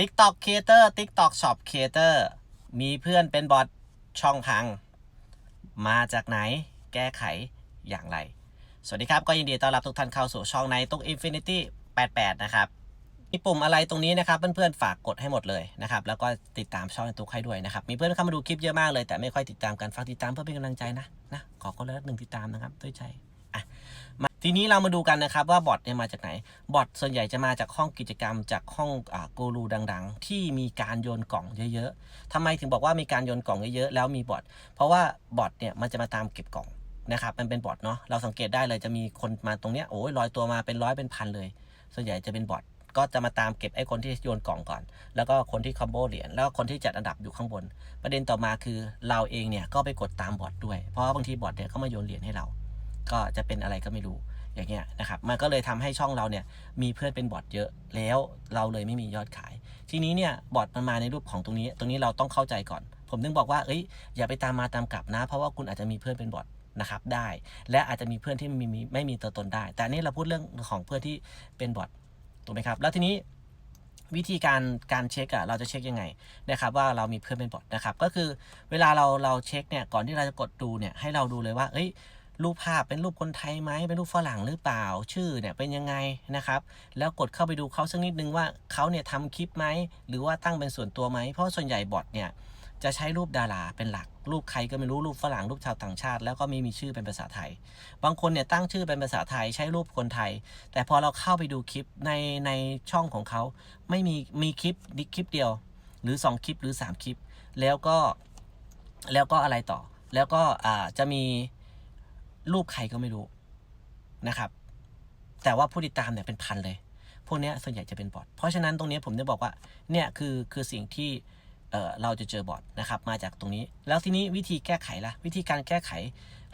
TikTok Creator TikTok Shop Creator มีเพื่อนเป็นบอทช่องพัง มาจากไหนแก้ไขอย่างไร สวัสดีครับ ก็ยินดีต้อนรับทุกท่านเข้าสู่ช่องในตุ๊ก Infinity 88 นะครับมีปุ่มอะไรตรงนี้นะครับเพื่อนๆฝากกดให้หมดเลยนะครับแล้วก็ติดตามช่องในตุ๊กให้ด้วยนะครับมีเพื่อนเข้ามาดูคลิปเยอะมากเลยแต่ไม่ค่อยติดตามกันฝากติดตามเพื่อเป็นกำลังใจนะนะขอคนละหนึ่งติดตามนะครับด้วยใจ ทีนี้เรามาดูกันนะครับว่าบอทเนี่ยมาจากไหน บอทส่วนใหญ่จะมาจากห้องกิจกรรม จากห้องอ่ากูรูดัง ๆ ที่มีการโยนกล่องเยอะๆทำไมถึงบอกว่ามีการโยนกล่องเยอะๆแล้วมีบอทเพราะว่าบอทเนี่ยมันจะมาตามเก็บกล่องนะครับมันเป็นบอทเนาะเราสังเกตได้เลยจะมีคนมาตรงเนี้ยโอ้ยลอยตัวมาเป็นร้อยเป็นพันเลย ส่วนใหญ่จะเป็นบอทก็จะมาตามเก็บไอ้คนที่โยนกล่องก่อน แล้วก็คนที่คอมโบเหรียญ แล้วก็คนที่จัดอันดับอยู่ข้างบน ประเด็นต่อมาคือเราเองเนี่ยก็ไปกดตามบอทด้วย เพราะว่าบางทีบอทเนี่ยเขามาโยนเหรียญให้เรา ก็จะเป็นอะไรก็ไม่รู้อย่างเงี้ยนะครับมันก็เลยทำให้ช่องเราเนี่ยมีเพื่อนเป็นบอทเยอะแล้วเราเลยไม่มียอดขาย ทีนี้เนี่ยบอทมันมาในรูปของตรงนี้ ตรงนี้เราต้องเข้าใจก่อน ผมถึงบอกว่าเอ้ยอย่าไปตามมาตามกลับนะ เพราะว่าคุณอาจจะมีเพื่อนเป็นบอทนะครับได้ และอาจจะมีเพื่อนที่มีมีไม่มีตัวตนได้ แต่อันนี่เราพูดเรื่องของเพื่อนที่เป็นบอทถูกไหมครับ แล้วทีนี้วิธีการการเช็คอะเราจะเช็คยังไงนะครับว่าเรามีเพื่อนเป็นบอทนะครับก็คือเวลาเราเราเช็คเนี่ยก่อนที่เราจะกดดูเนี่ยให้เราดูเลยว่าเอ้ย รูปภาพเป็นรูปคนไทยไหมเป็นรูปฝรั่งหรือเปล่า ชื่อเนี่ยเป็นยังไงนะครับ แล้วกดเข้าไปดูเขาสักนิดนึงว่าเขาเนี่ยทำคลิปไหมหรือว่าตั้งเป็นส่วนตัวไหมเพราะส่วนใหญ่บอทเนี่ยจะใช้รูปดาราเป็นหลัก รูปใครก็ไม่รู้รูปฝรั่งรูปชาวต่างชาติ แล้วก็ไม่มีชื่อเป็นภาษาไทย บางคนเนี่ยตั้งชื่อเป็นภาษาไทยใช้รูปคนไทย แต่พอเราเข้าไปดูคลิปในในช่องของเขาไม่มีมีคลิปนิคลิปเดียว หรือ 2 คลิปหรือ 3 คลิป แล้วก็แล้วก็อะไรต่อ แล้วก็อ่าจะมี รูปใครก็ไม่รู้นะครับ แต่ว่าผู้ติดตามเนี่ยเป็นพันเลย พวกนี้ส่วนใหญ่จะเป็นบอทเพราะฉะนั้นตรงนี้ผมจะบอกว่าเนี่ยคือคือสิ่งที่เเราจะเจอบอทนะครับมาจากตรงนี้ แล้วทีนี้วิธีแก้ไขล่ะวิธีการแก้ไข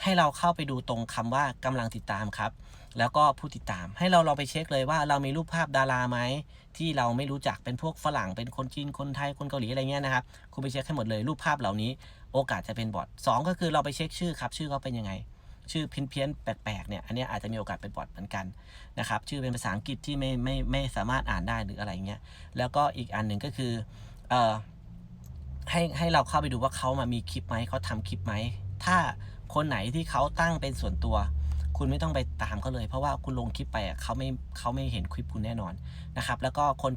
ให้เราเข้าไปดูตรงคำว่ากำลังติดตามครับ แล้วก็ผู้ติดตามให้เราเราไปเช็คเลยว่าเรามีรูปภาพดาราไหมที่เราไม่รู้จักเป็นพวกฝรั่งเป็นคนจีนคนไทยคนเกาหลีอะไรเงี้ยนะครับคุณไปเช็คให้หมดเลยรูปภาพเหล่านี้ โอกาสจะเป็นบอทสองก็คือเราไปเช็คชื่อครับ ชื่อเขาเป็นยังไง ชื่อเพี้ยนๆแปลกๆเนี่ยอันนี้อาจจะมีโอกาสเป็นบอทเหมือนกันนะครับชื่อเป็นภาษาอังกฤษที่ไม่ไม่ไม่สามารถอ่านได้หรืออะไรเงี้ยแล้วก็อีกอันหนึ่งก็คือเอ่อให้ให้เราเข้าไปดูว่าเขามามีคลิปไหมเขาทำคลิปไหมถ้าคนไหนที่เขาตั้งเป็นส่วนตัว คุณไม่ต้องไปตามเขาเลย เพราะว่าคุณลงคลิปไปอะเขาไม่เขาไม่เห็นคลิปคุณแน่นอนนะครับ แล้วก็คน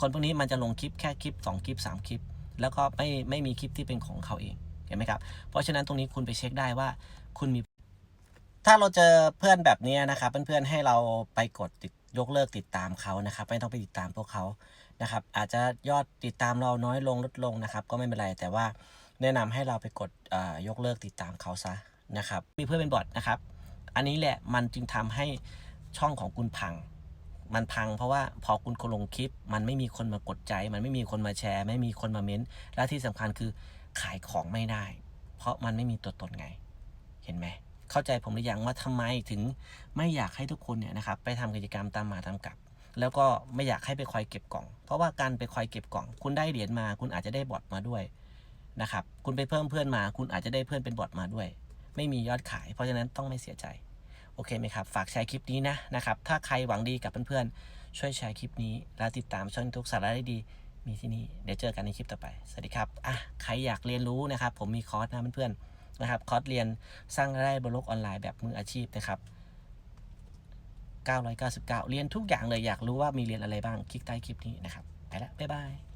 คนพวกนี้มันจะลงคลิปแค่คลิป 2 คลิป 3 คลิป แล้วก็ไม่ไม่มีคลิปที่เป็นของเขาเองเห็นไหมครับ เพราะฉะนั้นตรงนี้คุณไปเช็คได้ว่าคุณมี ถ้าเราเจอเพื่อนแบบนี้นะครับเพื่อนๆให้เราไปกดติดยกเลิกติดตามเขานะครับ ไม่ต้องไปติดตามพวกเขานะครับ อาจจะยอดติดตามเราน้อยลงลดลงนะครับ ก็ไม่เป็นไรแต่ว่าแนะนำให้เราไปกดยกเลิกติดตามเขาซะนะครับ มีเพื่อนเป็นบอทนะครับ อันนี้แหละมันจึงทำให้ช่องของคุณพัง มันพังเพราะว่าพอคุณลงคลิป มันไม่มีคนมากดใจ มันไม่มีคนมาแชร์ ไม่มีคนมาเม้นต์และที่สำคัญคือขายของไม่ได้ เพราะมันไม่มีตัวตนไง เห็นไหม เข้าใจผมหรือยังว่าทำไมถึงไม่อยากให้ทุกคนเนี่ยนะครับไปทำกิจกรรมตามมาตามกลับ แล้วก็ไม่อยากให้ไปคอยเก็บกล่อง เพราะว่าการไปคอยเก็บกล่อง คุณได้เหรียญมา คุณอาจจะได้บอทมาด้วยนะครับคุณไปเพิ่มเพื่อนมา คุณอาจจะได้เพื่อนเป็นบอทมาด้วย ไม่มียอดขาย เพราะฉะนั้นต้องไม่เสียใจโอเคไหมครับ ฝากแชร์คลิปนี้นะนะครับ ถ้าใครหวังดีกับเพื่อนๆ ช่วยแชร์คลิปนี้ แล้วติดตามช่องทุกสาระได้ดี มีที่นี่ เดี๋ยวเจอกันในคลิปต่อไป สวัสดีครับ อะ ใครอยากเรียนรู้นะครับ ผมมีคอร์สนะเพื่อนๆ นะครับคอร์สเรียนสร้างรายได้บนโลกออนไลน์แบบมืออาชีพนะครับ999 เรียนทุกอย่างเลยอยากรู้ว่ามีเรียนอะไรบ้าง คลิกใต้คลิปนี้นะครับ ไปแล้วบ๊ายบาย